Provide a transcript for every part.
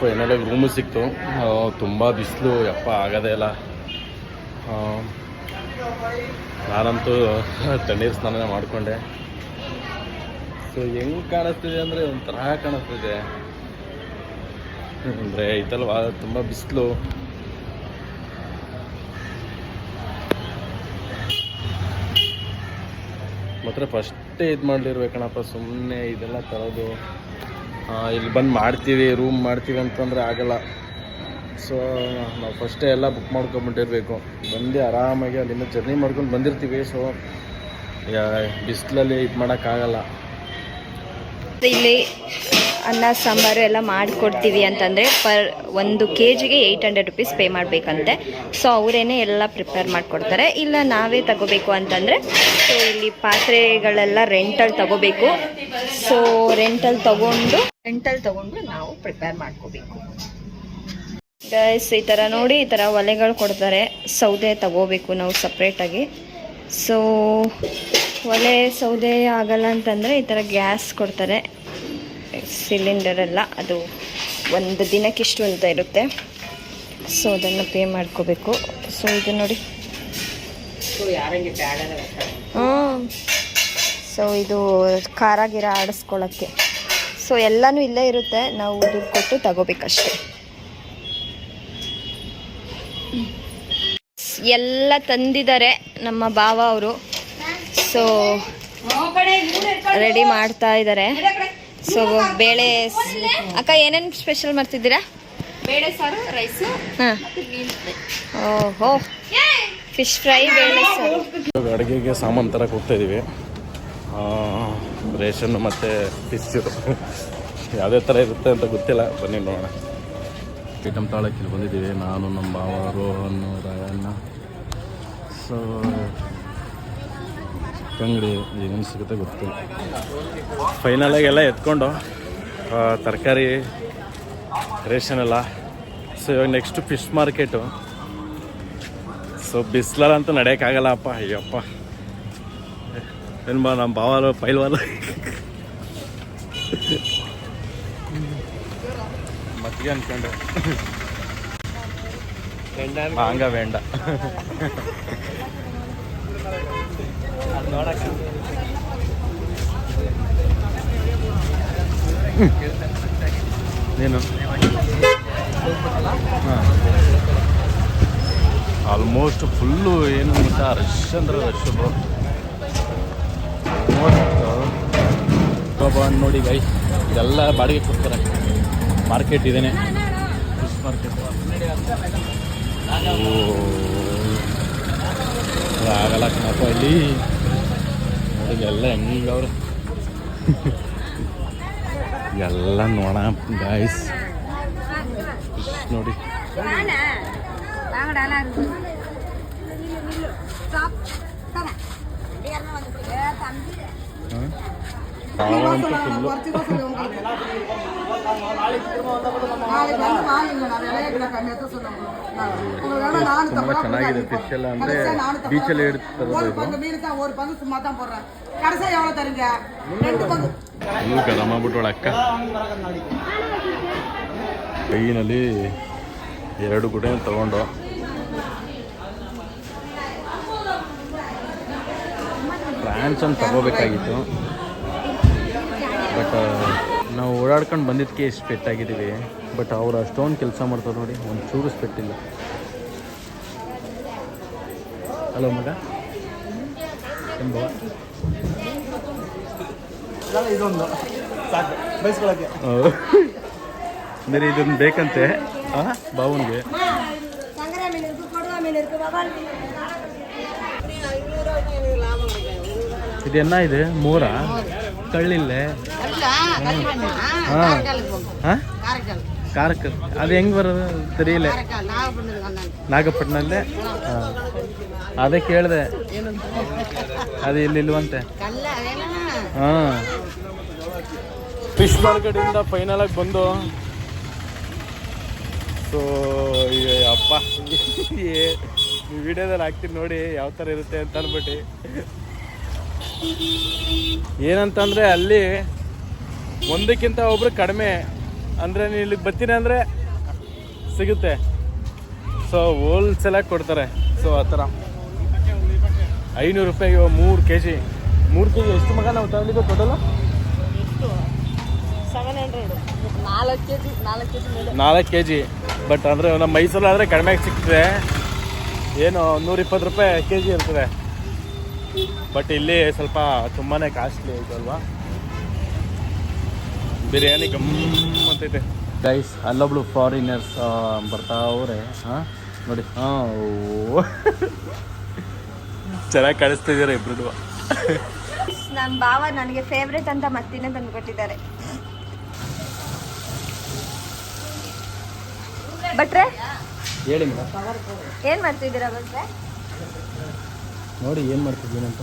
Final room ಸಿಕ್ತು. ತುಂಬ ಬಿಸಿಲು, ಯಪ್ಪ, ಆಗೋದೇ ಇಲ್ಲ. ನಾನಂತೂ ತಣ್ಣೀರು ಸ್ನಾನ ಮಾಡಿಕೊಂಡೆ. ಸೊ ಹೆಂಗ್ ಕಾಣಿಸ್ತಿದೆ ಅಂದರೆ ಒಂಥರ ಕಾಣಿಸ್ತಿದೆ. ಅಂದರೆ ಐತಲ್ವಾ, ತುಂಬ ಬಿಸಿಲು. ಮಾತ್ರ ಫಸ್ಟೇ ಇದು ಮಾಡಲಿರ್ಬೇಕಣಪ್ಪ ಸುಮ್ಮನೆ ಇದೆಲ್ಲ ತರೋದು. ಇಲ್ಲಿ ಬಂದು ಮಾಡ್ತೀವಿ ರೂಮ್ ಮಾಡ್ತೀವಿ ಅಂತಂದರೆ ಆಗಲ್ಲ. ಸೊ ನಾವು ಫಸ್ಟೇ ಎಲ್ಲ ಬುಕ್ ಮಾಡ್ಕೊಂಬಿಟ್ಟಿರಬೇಕು ಬಂದು ಆರಾಮಾಗಿ ಅಲ್ಲಿಂದ ಜರ್ನಿ ಮಾಡ್ಕೊಂಡು ಬಂದಿರ್ತೀವಿ. ಸೊ ಬಿಸಿಲಲ್ಲಿ ಇದು ಮಾಡೋಕ್ಕಾಗಲ್ಲ. ಇಲ್ಲಿ ಅನ್ನ, ಸಾಂಬಾರು ಎಲ್ಲ ಮಾಡಿಕೊಡ್ತೀವಿ ಅಂತಂದರೆ ಪರ್ ಒಂದು ಕೆ ಜಿಗೆ ಏಯ್ಟ್ ಹಂಡ್ರೆಡ್ ರುಪೀಸ್ ಪೇ ಮಾಡಬೇಕಂತೆ. ಸೊ ಅವರೇನೆ ಎಲ್ಲ ಪ್ರಿಪೇರ್ ಮಾಡಿಕೊಡ್ತಾರೆ. ಇಲ್ಲ, ನಾವೇ ತಗೋಬೇಕು ಅಂತಂದರೆ ಸೊ ಇಲ್ಲಿ ಪಾತ್ರೆಗಳೆಲ್ಲ ರೆಂಟಲ್ಲಿ ತಗೋಬೇಕು. ಸೊ ರೆಂಟಲ್ಲಿ ತಗೊಂಡು ರೆಂಟಲ್ಲಿ ತಗೊಂಡು ನಾವು ಪ್ರಿಪೇರ್ ಮಾಡ್ಕೋಬೇಕು. ಗೈಸ್ ಈ ಥರ ನೋಡಿ, ಈ ಥರ ಒಲೆಗಳು ಕೊಡ್ತಾರೆ. ಸೌದೆ ತಗೋಬೇಕು ನಾವು ಸಪ್ರೇಟಾಗಿ ಸೊ ಒಲೆ ಸೌದೆ ಆಗಲ್ಲ ಅಂತಂದರೆ ಈ ಥರ ಗ್ಯಾಸ್ ಕೊಡ್ತಾರೆ. ಸಿಲಿಂಡರ್ ಎಲ್ಲ ಅದು ಒಂದು ದಿನಕ್ಕಿಷ್ಟು ಅಂತ ಇರುತ್ತೆ. ಸೊ ಅದನ್ನು ಪೇ ಮಾಡ್ಕೋಬೇಕು. ಸೊ ಇದು ನೋಡಿ. ಹ್ಞೂ. ಸೊ ಇದು ಖಾರ ಗಿರ ಆಡಿಸ್ಕೊಳ್ಳೋಕ್ಕೆ. ಸೊ ಎಲ್ಲನೂ ಇಲ್ಲೇ ಇರುತ್ತೆ. ನಾವು ದುಡ್ಡು ಕೊಟ್ಟು ತಗೋಬೇಕಷ್ಟೆ. ಎಲ್ಲ ತಂದಿದ್ದಾರೆ ನಮ್ಮ ಬಾವ ಅವರು. ಸೊ ರೆಡಿ ಮಾಡ್ತಾ ಇದ್ದಾರೆ ಸೊ ಬೇಳೆ ಅಕ್ಕ ಏನೇನು ಸ್ಪೆಷಲ್ ಮಾಡ್ತಿದ್ದೀರಾ? ಬೇಳೆ ಸಾರು ರೈಸು ಹಾಂ. ಓಹೋ. ಫಿಶ್ ಫ್ರೈ ಬೇಳೆ ಸಾರು. ಇವಾಗ ಅಡುಗೆಗೆ ಸಾಮಾನು ತರಕ್ಕೆ ಹೋಗ್ತಾ ಇದ್ದೀವಿ ರೇಷನ್ ಮತ್ತು ಫಿಶ್ ಯಾವುದೇ ಥರ ಇರುತ್ತೆ ಅಂತ ಗೊತ್ತಿಲ್ಲ. ಬನ್ನಿ ನೋಡೋಣ. ಐಟಮ್ ತಾಳಕ್ಕೆ ಇಲ್ಲಿ ಬಂದಿದ್ದೀವಿ. ನಾನು ನಮ್ಮ ಭಾವ ರೋಹನ್ ರಾಯಣ್ಣ. ಸೊ ಅಂಗಡಿ ಏನೇನು ಸಿಗುತ್ತೆ ಗೊತ್ತಿಲ್ಲ ಫೈನಲಾಗಿ ಎಲ್ಲ ಎತ್ಕೊಂಡು ತರಕಾರಿ ರೇಷನ್ ಎಲ್ಲ. ಸೊ ಇವಾಗ ನೆಕ್ಸ್ಟು ಫಿಶ್ ಮಾರ್ಕೆಟು ಸೊ ಬಿಸಿಲಂತೂ ನಡೆಯೋಕ್ಕಾಗಲ್ಲ ಅಪ್ಪ. ಅಯ್ಯಪ್ಪ. ಏನು ಬಾ ನಮ್ಮ ಭಾವ ಪೈಲ್ವಾಲ. ಮತ್ತಿಗೆ ಅನ್ಕೊಂಡೆ. ಹಂಗ ಬೇಡ. ಏನು? ಆಲ್ಮೋಸ್ಟ್ ಫುಲ್ಲು ಏನು ಅಂತ ರಶ್ ಅಂದ್ರೆ ರಶ್ ನೋಡಿ ಬೈ ಇದೆಲ್ಲ ಬಾಡಿಗೆ ಕೊಡ್ತಾರೆ. ಮಾರ್ಕೆಟ್ ಇದೇನೆ. ಫಿಶ್ ಮಾರ್ಕೆಟ್ ಆಗಲ್ಲ ಕಣಪ್ಪ ಇಲ್ಲಿ ನೋಡಿ ಎಲ್ಲ ಹೆಂಗವ್ರೆ ಎಲ್ಲ ನೋಡ. ಗಾಯ್ಸ್ ಫಿಶ್ ನೋಡಿ ನಾವಂತೂ ಫುಲ್ಲು ತುಂಬ ಚೆನ್ನಾಗಿದೆ ಫಿಶ್ ಎಲ್ಲ ಅಂದರೆ ಬೀಚಲ್ಲಿ ಇಡ್ತಾರೆ ஒரு பங்கு சும்மா தான் போடுறேன் கடைசியா எவ்வளவு தருங்க ரெண்டு பங்கு ಇವು ಗರಮ ಬಿಟ್ಟೋಳ ಅಕ್ಕ ಕೈಯಿನಲ್ಲಿ ಎರಡು ಗುಡೆ ತಗೊಂಡು ಫ್ರಾನ್ಸ್ ಅಂತ ತಗೋಬೇಕಾಗಿತ್ತು ಬಟ್ ನಾವು ಓಡಾಡ್ಕೊಂಡು ಬಂದಿದ್ದಕ್ಕೆ ಇಷ್ಟು ಪೆಟ್ಟಾಗಿದ್ದೀವಿ ಬಟ್ ಅವ್ರು ಅಷ್ಟೊಂದು ಕೆಲಸ ಮಾಡ್ತಾರೆ ನೋಡಿ ಒಂದು ಚೂರು ಸ್ಪೆಟ್ಟಿಲ್ಲ ಹಲೋ ಮಗ. ಇದೊಂದು. ಅಂದರೆ ಇದೊಂದು ಬೇಕಂತೆ. ಬಾವನ್ಗೆ. ಇದೆನ್ನ ಇದೆ? ಮೂರ? ಕಳ್ಳಿಲ್ಲೇ? ಹಾಂ. ಹಾಂ? ಕಾರಕ್ಕೆ ಅದು ಹೆಂಗೆ ಬರೋದು ತೆರೀಲೆ ನಾಗಪಟ್ಟಣಲ್ಲೇ ಹಾಂ. ಅದೇ ಕೇಳಿದೆ. ಅದು ಇಲ್ಲಿಲ್ವಂತೆ ಹಾಂ. ಫಿಶ್ ಮಾರ್ಕೆಟಿಂದ ಫೈನಲ್ ಆಗಿ ಬಂದು ಸೊ ಅಪ್ಪ, ಈ ವಿಡಿಯೋದಲ್ಲಿ ಹಾಕ್ತೀನಿ ನೋಡಿ ಯಾವ ಥರ ಇರುತ್ತೆ ಅಂತ ಅಂದ್ಬಿಟ್ಟು ಏನಂತಂದರೆ ಅಲ್ಲಿ ಒಂದಕ್ಕಿಂತ ಒಬ್ರು ಕಡಿಮೆ ಅಂದರೆ ನೀನು ಇಲ್ಲಿಗೆ ಬರ್ತೀನಿ ಅಂದರೆ ಸಿಗುತ್ತೆ. ಸೊ ಹೋಲ್ಸೇಲಾಗಿ ಕೊಡ್ತಾರೆ. ಸೊ ಆ ಥರ. ಐನೂರು ರೂಪಾಯಿಗೆ ಮೂರು ಕೆ ಜಿ ಮೂರು ಕೆ ಜಿ ಎಷ್ಟು ಮಗ ನಾವು ತಗೊಂಡಿದ್ದು ಟೋಟಲ್ ಸೆವೆನ್ ಹಂಡ್ರೆಡ್ ನಾಲ್ಕು ಕೆ ಜಿ ನಾಲ್ಕು ಕೆ ಜಿ ಮೇಲೆ. ನಾಲ್ಕು ಕೆ ಜಿ ಬಟ್ ಅಂದರೆ ನಮ್ಮ ಮೈಸೂರಲ್ಲಾದರೆ ಕಡಿಮೆಗೆ ಸಿಗ್ತದೆ. ಏನು ನೂರಿಪ್ಪತ್ತು ರೂಪಾಯಿ ಕೆ ಜಿ ಇರ್ತದೆ. ಬಟ್ ಇಲ್ಲಿ ಸ್ವಲ್ಪ ತುಂಬಾ ಕಾಸ್ಟ್ಲಿ ಆಯಿತು ಅಲ್ವಾ? ಬಿರಿಯಾನಿ ಗಮ್ಮತ್ತೈತೆ ಗೈಸ್ ಅಲ್ಲೊಬ್ಳು ಫಾರಿನರ್ಸ್ ಬರ್ತಾವ್ರೆ ಹಾ ನೋಡಿ ಹಾಂ ಚೆನ್ನಾಗಿ ಕಾಣಿಸ್ತಿದ್ದೀರ ಇಬ್ರು ನಮ್ಮ ಭಾವ ನನಗೆ ಫೇವ್ರೇಟ್ ಅಂತ ಮತ್ತಿನೇ ತಂದು ಕೊಟ್ಟಿದ್ದಾರೆ. ಬಟ್ರೆ ಹೇಳಿ ಏನ್ ಮಾಡ್ತಿದ್ದೀರಾ ಬಟ್ರೆ ನೋಡಿ ಏನು ಮಾಡ್ತಿದ್ದೀನಿ ಅಂತ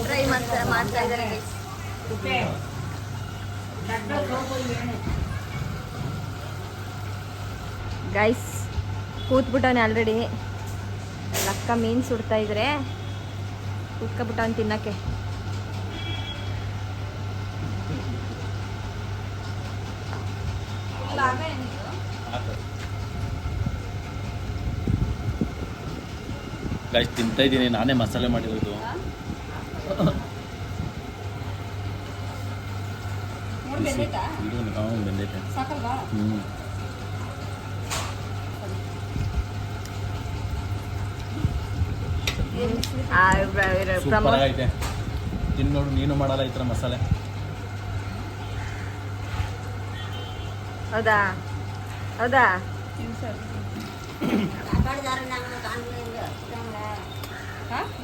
ಟ್ರೈ ಮಾಡ್ತಾ ಮಾಡ್ತಾ ಇದ್ದಾರೆ ಗೈಸ್ ಕೂತ್ಬಿಟ್ಟವನೆ ಆಲ್ರೆಡಿ ಲಕ್ಕ ಮೀನು ಸುಡ್ತಾ ಇದ್ರೆ ಕೂತ್ಕೊಬಿಟ್ಟವನ್ ತಿನ್ನಕ್ಕೆ. ಗೈಸ್ ತಿಂತಾ ಇದ್ದೀನಿ ನಾನೇ ಮಸಾಲೆ ಮಾಡಿರೋದು. ಇದು ಹಾಂ ಬೆಂದೈತೆ ಹ್ಞೂ ಆ, ಇವ್ರ- ಇವ್ರ ಸೂಪರ್ ಪ್ರಮೋದ್ ಆಗೈತೆ ತಿನ್ ನೋಡು ನೀನು ಮಾಡಲ್ಲ ಈ ಥರ ಮಸಾಲೆ ಹೌದಾ ಹೌದಾ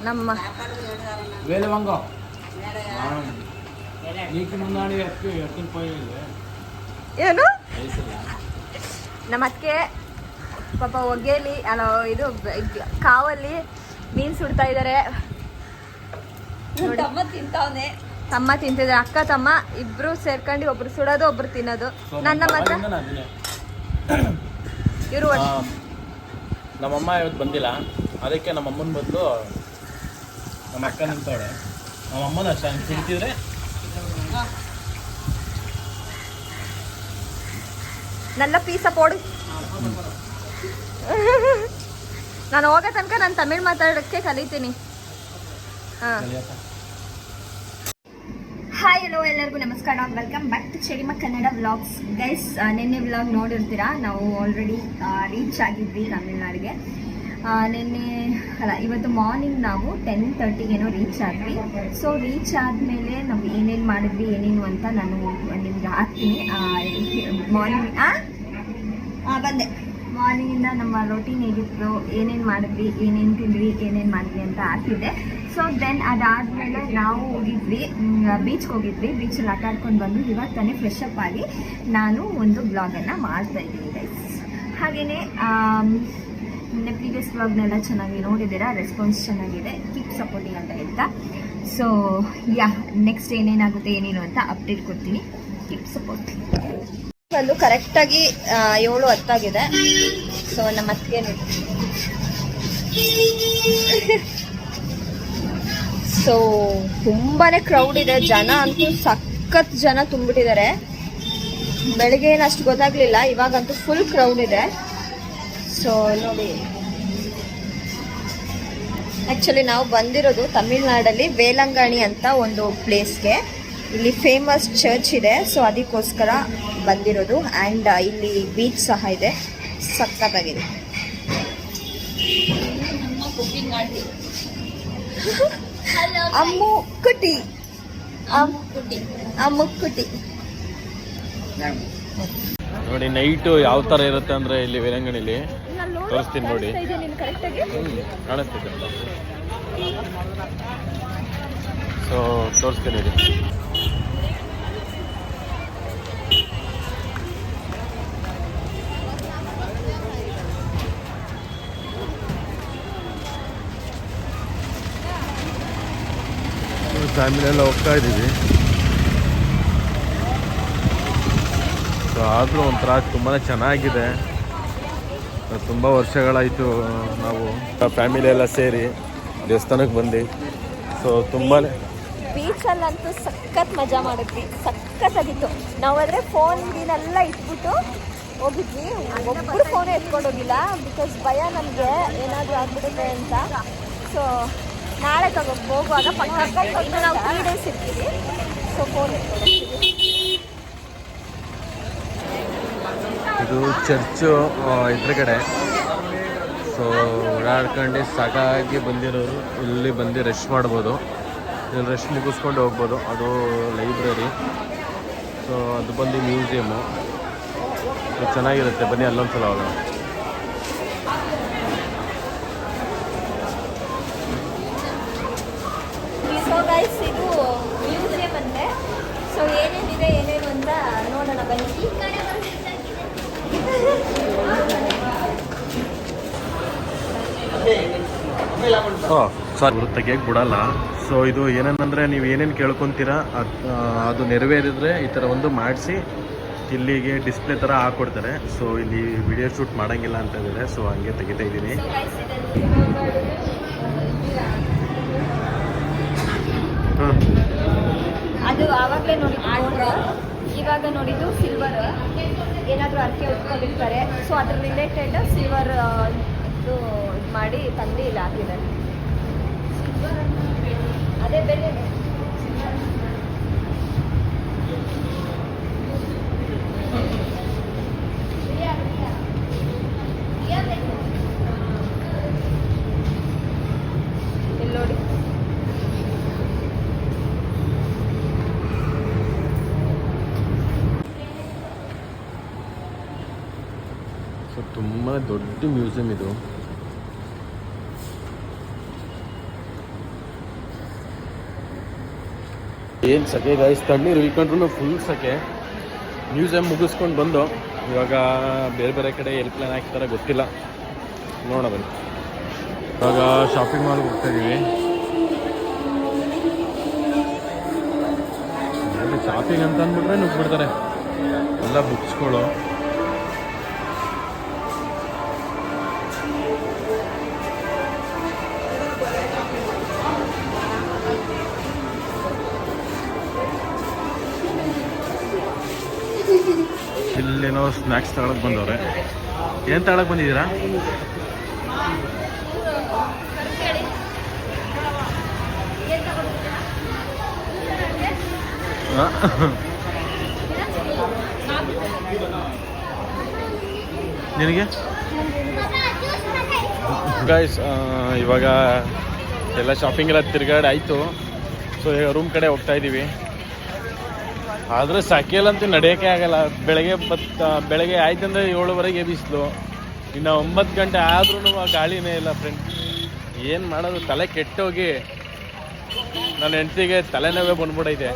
ನಮ್ಮ వేలవంగ నీకు ముందు ఎత్తుకుని పోయి ಏನು? ನಮ್ಮ ಅತ್ತಿಗೆ ಪಾಪ ಹೊಗೆಲಿ ಅಲ್ಲ ಇದು ಕಾವಲ್ಲಿ ಮೀನ್ ಸುಡ್ತಾ ಇದ್ದಾರೆ ತಮ್ಮ ತಿಂತಾವನೆ. ತಮ್ಮ ತಿಂತಿದ್ದಾರೆ ಅಕ್ಕ ತಮ್ಮ ಇಬ್ರು ಸೇರ್ಕೊಂಡು ಒಬ್ರು ಸುಡೋದು ಒಬ್ರು ತಿನ್ನೋದು. ನನ್ನ ಮಾತ್ರ ಇವರು ನಮ್ಮಮ್ಮ ಇವತ್ತು ಬಂದಿಲ್ಲ. ಅದಕ್ಕೆ ನಮ್ಮ ಅಮ್ಮನ ಬದಲು ನಮ್ಮ ಅಕ್ಕ ನಿಂತವಳೆ. ನಮ್ಮ ಅಮ್ಮನ ಅಷ್ಟೇ ಹಂಗೆ ತಿಂತಿದ್ರೆ ನಲ್ಲ ಪೀಸ ಪೋಡು ನಾನು ಹೋಗೋ ತನಕ ನಾನು ತಮಿಳು ಮಾತಾಡೋಕ್ಕೆ ಕಲಿತೀನಿ. ಹಾಂ. ಹಾಯ್ ಹಲೋ ಎಲ್ಲರಿಗೂ ನಮಸ್ಕಾರ. ವೆಲ್ಕಮ್ ಬ್ಯಾಕ್ ಟು ಚೆಡಿಮ ಕನ್ನಡ ವ್ಲಾಗ್ಸ್ ಗೈಸ್ ನಿನ್ನೆ ವ್ಲಾಗ್ ನೋಡಿರ್ತೀರಾ? ನಾವು ಆಲ್ರೆಡಿ ರೀಚ್ ಆಗಿದ್ವಿ ತಮಿಳ್ನಾಡಿಗೆ. ನಿನ್ನೆ ಅಲ್ಲ ಇವತ್ತು ಮಾರ್ನಿಂಗ್ ನಾವು ಟೆನ್ ತರ್ಟಿಗೇನೋ ರೀಚ್ ಆದ್ವಿ. ಸೊ ರೀಚ್ ಆದಮೇಲೆ ನಾವು ಏನೇನು ಮಾಡಿದ್ವಿ ಏನೇನು ಅಂತ ನಾನು ನಿಮ್ಗೆ ಹಾಕ್ತೀನಿ. ಮಾರ್ನಿಂಗ್ ಬಂದೆ. ಮಾರ್ನಿಂಗಿಂದ ನಮ್ಮ ರೊಟೀನ್ ಹೇಗಿತ್ತು ಏನೇನು ಮಾಡಿದ್ವಿ ಏನೇನು ತಿಂದ್ವಿ ಏನೇನು ಮಾಡಿದ್ವಿ ಅಂತ ಹಾಕಿದ್ದೆ. ಸೊ ದೆನ್ ಅದಾದಮೇಲೆ ನಾವು ಹೋಗಿದ್ವಿ ಬೀಚ್ಗೆ ಹೋಗಿದ್ವಿ. ಬೀಚಲ್ಲಿ ಆಟ ಆಡ್ಕೊಂಡು ಬಂದು ಇವಾಗ ತಾನೇ ಫ್ರೆಶ್ ಅಪ್ ಆಗಿ ನಾನು ಒಂದು ಬ್ಲಾಗನ್ನು ಮಾಡ್ತಾ ಇದ್ದೀನಿ ಗೈಸ್ ಹಾಗೆಯೇ ನಿನ್ನೆ ಪ್ರೀವಿಯಸ್ ಬ್ಲಾಗ್ನೆಲ್ಲ ಚೆನ್ನಾಗಿ ನೋಡಿದ್ದೀರಾ? ರೆಸ್ಪಾನ್ಸ್ ಚೆನ್ನಾಗಿದೆ. ಕೀಪ್ ಸಪೋರ್ಟಿಂಗ್ ಅಂತ ಹೇಳ್ತಾ. ಸೊ ಯಾ ನೆಕ್ಸ್ಟ್ ಏನೇನಾಗುತ್ತೆ, ಏನೇನು ಅಂತ ಅಪ್ಡೇಟ್ ಕೊಡ್ತೀನಿ. ಕೀಪ್ ಸಪೋರ್ಟಿಂಗ್ ಬಂದು ಕರೆಕ್ಟಾಗಿ ಏಳು ಹತ್ತಾಗಿದೆ. ಸೊ ನಮ್ಮ ಅತ್ತಿಗೆ ಸೊ ತುಂಬಾ ಕ್ರೌಡ್ ಇದೆ. ಜನ ಅಂತೂ ಸಖತ್ ಜನ ತುಂಬಿಟ್ಟಿದ್ದಾರೆ. ಬೆಳಗ್ಗೆ ಏನು ಅಷ್ಟು ಗೊತ್ತಾಗ್ಲಿಲ್ಲ. ಇವಾಗಂತೂ ಫುಲ್ ಕ್ರೌಡ್ ಇದೆ. ಸೊ ನೋಡಿ. ಆ್ಯಕ್ಚುಲಿ ನಾವು ಬಂದಿರೋದು ತಮಿಳ್ನಾಡಲ್ಲಿ ವೇಲಂಗಾಣಿ ಅಂತ ಒಂದು ಪ್ಲೇಸ್ಗೆ ಇಲ್ಲಿ ಫೇಮಸ್ ಚರ್ಚ್ ಇದೆ. ಸೊ ಅದಕ್ಕೋಸ್ಕರ ಬಂದಿರೋದು. ಆ್ಯಂಡ್ ಇಲ್ಲಿ ಬೀಚ್ ಸಹ ಇದೆ. ಸಕ್ಕತ್ತಾಗಿದೆ ಅಮ್ಮು ಕುಟಿ. ಅಮ್ಮು ಕುಟಿ. ನೋಡಿ ನೈಟು ಯಾವ ಥರ ಇರುತ್ತೆ ಅಂದರೆ ಇಲ್ಲಿ ವೇಲಂಗಣಿಲಿ ತೋರಿಸ್ತೀನಿ ನೋಡಿ. ಕಾಣಿಸ್ತಿದೆ. ಸೊ ತೋರಿಸ್ತೀನಿ ನೋಡಿ ಫ್ಯಾಮಿಲಿ ಎಲ್ಲ ಹೋಗ್ತಾ ಇದ್ದೀವಿ. ಸೊ ಆದರೂ ಒಂಥರ ತುಂಬಾ ಚೆನ್ನಾಗಿದೆ. ತುಂಬ ವರ್ಷಗಳಾಯಿತು, ನಾವು ಫ್ಯಾಮಿಲಿ ಎಲ್ಲ ಸೇರಿ ದೇವಸ್ಥಾನಕ್ಕೆ ಬಂದು ಸೊ ತುಂಬಾ ಬೀಚಲ್ಲಂತೂ ಸಖತ್ ಮಜಾ ಮಾಡಿದ್ವಿ ಸಖತ್ತಾಗಿತ್ತು ನಾವಾದರೆ ಫೋನ್ ಗೀನೆಲ್ಲ ಇಟ್ಬಿಟ್ಟು ಹೋಗಿದ್ವಿ. ಒಬ್ಬರು ಫೋನ್ ಎತ್ಕೊಂಡು ಹೋಗಿಲ್ಲ ಬಿಕಾಸ್ ಭಯ ನಮಗೆ, ಏನಾದರೂ ಆಗ್ಬಿಡುತ್ತೆ ಅಂತ. ಸೊ ನಾಳೆ ತಗೋ, ಹೋಗುವಾಗ ಪಕ್ಕ ನಾವು ತ್ರೀ ಡೇಸ್ ಇರ್ತೀವಿ. ಸೊ ಫೋನ್ ಎತ್ಕೊಂಡು ಇದು ಚರ್ಚು ಎದುರುಗಡೆ. ಸೊ ಓಡಾಡ್ಕೊಂಡು ಸಾಕಾಗಿ ಬಂದಿರೋರು ಇಲ್ಲಿ ಬಂದು ರೆಸ್ಟ್ ಮಾಡ್ಬೋದು. ಇಲ್ಲಿ ರೆಸ್ಟ್ ಮುಗಿಸ್ಕೊಂಡು ಹೋಗ್ಬೋದು. ಅದು ಲೈಬ್ರರಿ ಸೊ ಅದು ಬಂದು ಮ್ಯೂಸಿಯಮ್ಮು ಸೊ ಚೆನ್ನಾಗಿರುತ್ತೆ. ಬನ್ನಿ ಅಲ್ಲೊಂದು ಸಲ ಹೋಗೋಣ ಸೊ ಏನೇನಿದೆ, ಏನೇನು ಅಂತ ನೋಡೋಣ. ಬನ್ನಿ. ಓ ಸಾರಿ ಬಿಡಲ್ಲ. ಸೊ ಇದು ಏನೇನಂದರೆ ನೀವು ಏನೇನು ಕೇಳ್ಕೊತೀರಾ, ಅದು ನೆರವೇರಿದ್ರೆ ಈ ಥರ ಒಂದು ಮಾಡಿಸಿ ಇಲ್ಲಿಗೆ ಡಿಸ್ಪ್ಲೇ ಥರ ಹಾಕ್ಕೊಡ್ತಾರೆ ಸೊ ಇಲ್ಲಿ ವಿಡಿಯೋ ಶೂಟ್ ಮಾಡೋಂಗಿಲ್ಲ ಅಂತ ಇದ್ದಾರೆ ಸೊ ಹಂಗೆ ತೆಗಿತಾ ಇದ್ದೀನಿ. ಅದು ಆವಾಗಲೇ ನೋಡಿ ಇವಾಗ ನೋಡಿದ್ದು ಸಿಲ್ವರ್ ಏನಾದರೂ ಅರ್ಕೆ ಉತ್ಕೊಂಡಿರ್ತಾರೆ ಸೊ ಅದ್ರ ರಿಲೇಟೆಡ್ ಸಿಲ್ವರ್ ಇದು ಮಾಡಿ ತಂದು ಇಲ್ಲಿ ಹಾಕಿದ್ದಾರೆ. ಅದೇ ಬೆಲೆ. ಇಲ್ಲಿ ನೋಡಿ ಸೊ ತುಂಬ ದೊಡ್ಡ ಮ್ಯೂಸಿಯಂ ಇದು. ಏನು ಸಕೆ ಗಾಯ್ಸ್ ತಣ್ಣೀರು ಇಳ್ಕೊಂಡ್ರು ಫುಲ್ ಸಕೆ. ಮ್ಯೂಸಿಯಂ ಮುಗಿಸ್ಕೊಂಡು ಬಂದು, ಇವಾಗ ಬೇರೆ ಬೇರೆ ಕಡೆ ಎಲ್ಲಿ ಪ್ಲಾನ್ ಹಾಕ್ತಾರೆ ಗೊತ್ತಿಲ್ಲ. ನೋಡೋಣ ಬನ್ನಿ. ಇವಾಗ ಶಾಪಿಂಗ್ ಮಾಲ್ಗೆ ಹೋಗ್ತಾ ಶಾಪಿಂಗ್ ಅಂತ ಅಂದ್ಬಿಟ್ರೆ ನುಗ್ಬಿಡ್ತಾರೆ ಎಲ್ಲ ಬುಕ್ಸ್ಗಳು ಸ್ನ್ಯಾಕ್ಸ್ ತಗೊಳಕ್ ಬಂದವ್ರೆ. ಏನು ತಗೊಳಕ್ ಬಂದಿದ್ದೀರಾ? ನಿನಗೆ? ಗಾಯ್ಸ್ ಇವಾಗ ಎಲ್ಲ ಶಾಪಿಂಗ್ ಎಲ್ಲ ತಿರ್ಗಾಡಿ ಆಯಿತು ಸೊ ರೂಮ್ ಕಡೆ ಹೋಗ್ತಾ ಇದ್ದೀವಿ ಆದರೆ ಸಖೇಲಂತೂ ನಡೆಯಕ್ಕೆ ಆಗಲ್ಲ. ಬೆಳಗ್ಗೆ ಬತ್ತ ಬೆಳಗ್ಗೆ ಆಯ್ತಂದ್ರೆ ಏಳುವರೆಗೆ ಬಿಸಿಲು ಇನ್ನು ಒಂಬತ್ತು ಗಂಟೆ ಆದ್ರೂ ಆ ಗಾಳಿನೇ ಇಲ್ಲ ಫ್ರೆಂಡ್ ಏನು ಮಾಡೋದು? ತಲೆ ಕೆಟ್ಟೋಗಿ ನನ್ನ ಹೆಂಡತಿಗೆ ತಲೆನೋವೇ ಬಂದ್ಬಿಡೈತೆ.